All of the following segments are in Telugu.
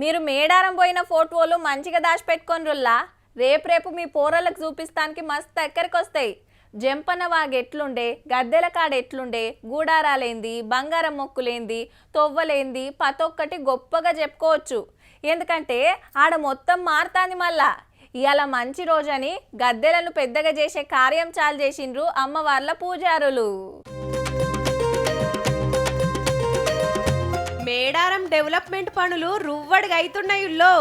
మీరు మేడారం పోయిన ఫోటోలు మంచిగా దాచిపెట్టుకొనిరుల్లా? రేపు రేపు మీ పోరలకు చూపిస్తానికి మస్తు ఎక్కడికి వస్తాయి జంపన వాగు ఎట్లుండే? గద్దెల కాడ ఎట్లుండే? గూడారాలేంది? బంగారం మొక్కులేంది? తొవ్వలేంది? పతొక్కటి గొప్పగా చెప్పుకోవచ్చు. ఎందుకంటే ఆడ మొత్తం మారుతాంది మళ్ళా. ఇవాళ మంచి రోజని గద్దెలను పెద్దగా చేసే కార్యం చాలు చేసిండ్రు అమ్మవార్ల పూజారులు. డెవలప్మెంట్ పనులు రువ్వడిగా అవుతున్నాయిల్లో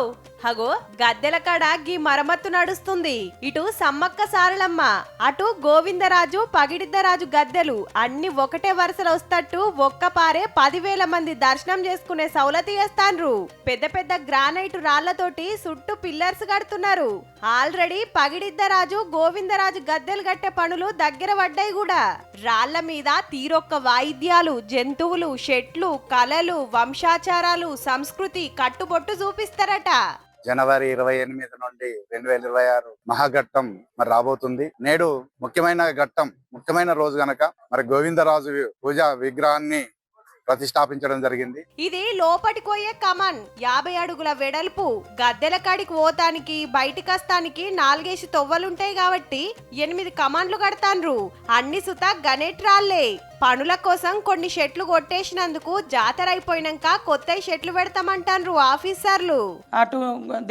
హగో గద్దెల కాడ గీ మరమ్మత్తు నడుస్తుంది. ఇటు సమ్మక్క సారలమ్మ అటు గోవిందరాజు పగిడిద్దరాజు గద్దెలు అన్ని ఒకటే వరుసలు వస్తట్టు ఒక్కపారే పదివేల మంది దర్శనం చేసుకునే సౌలతి చేస్తాన్రు. పెద్ద పెద్ద గ్రానైట్ రాళ్ళతోటి చుట్టూ పిల్లర్స్ కడుతున్నారు. ఆల్రెడీ పగిడిద్దరాజు గోవిందరాజు గద్దెలు కట్టే పనులు దగ్గర పడ్డాయి కూడా. రాళ్ళ మీద తీరొక్క వాయిద్యాలు జంతువులు షెట్లు కళలు వంశాచారాలు సంస్కృతి కట్టుబొట్టు చూపిస్తారట. జనవరి ఇరవై ఎనిమిది నుండి రెండు వేల ఇరవై ఆరు మహాఘట్టం మరి రాబోతుంది. నేడు ముఖ్యమైన ఘట్టం ముఖ్యమైన రోజు గనక మరి గోవిందరాజు పూజ విగ్రహాన్ని ప్రతిష్టాపించడం జరిగింది. ఇది లోపటి పోయే కమన్. యాభై అడుగుల వెడల్పు. గద్దెల కాడికి పోతానికి బయటికి వస్తానికి నాలుగేసి తొవ్వలుంటాయి కాబట్టి ఎనిమిది కమాన్లు కడతాన్రు. అన్ని సుత గణేట్ రాళ్ళే పనుల కోసం కొన్ని షెట్లు కొట్టేసినందుకు జాతర అయిపోయినాక కొత్త షెట్లు పెడతామంటాన్రు ఆఫీసర్లు. అటు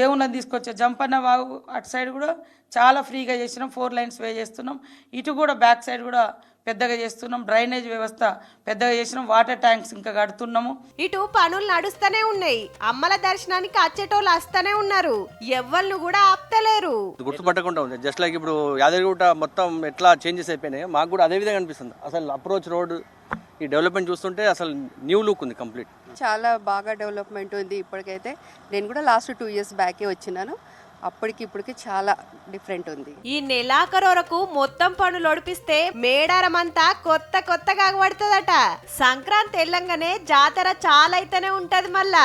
దేవుళ్ళని తీసుకొచ్చే జంపన్న వాగు అటు సైడ్ కూడా చాలా ఫ్రీగా చేసినాం ఫోర్ లైన్స్ వే చేస్తున్నాం. ఇటు కూడా బ్యాక్ సైడ్ కూడా పెద్దగా చేస్తున్నాం డ్రైనేజ్ వ్యవస్థ పెద్దగా చేసినాం వాటర్ ట్యాంక్స్ ఇంకా కడుతున్నాము. ఇటు పనులు నడుస్తూనే ఉన్నాయి అమ్మల దర్శనానికి వచ్చేటోళ్ళు వస్తూనే ఉన్నారు ఎవ్వళ్ళు కూడా ఆపుతలేరు. గుర్తుపట్టకుండా ఉంది. జస్ట్ లైక్ ఇప్పుడు యాదగిరిగుట్ట మొత్తం ఎట్లా చేంజెస్ అయిపోయినాయి మాకు కూడా అదే విధంగా అనిపిస్తుంది. అసలు అప్రోచ్ రోడ్ ఈ డెవలప్మెంట్ చూస్తుంటే అసలు న్యూ లుక్ ఉంది కంప్లీట్. చాలా బాగా డెవలప్మెంట్ ఉంది ఇప్పటికైతే. నేను కూడా లాస్ట్ టూ ఇయర్స్ బ్యాకే వచ్చినాను. అప్పటికి ఇప్పటికి చాలా డిఫరెంట్ ఉంది. ఈ నెలాఖరు వరకు మొత్తం పనులు ఒడిపిస్తే మేడారం అంతా కొత్త కొత్తగా పడుతుందట. సంక్రాంతి వెళ్ళంగానే జాతర చాలా అయితేనే ఉంటది మళ్ళా.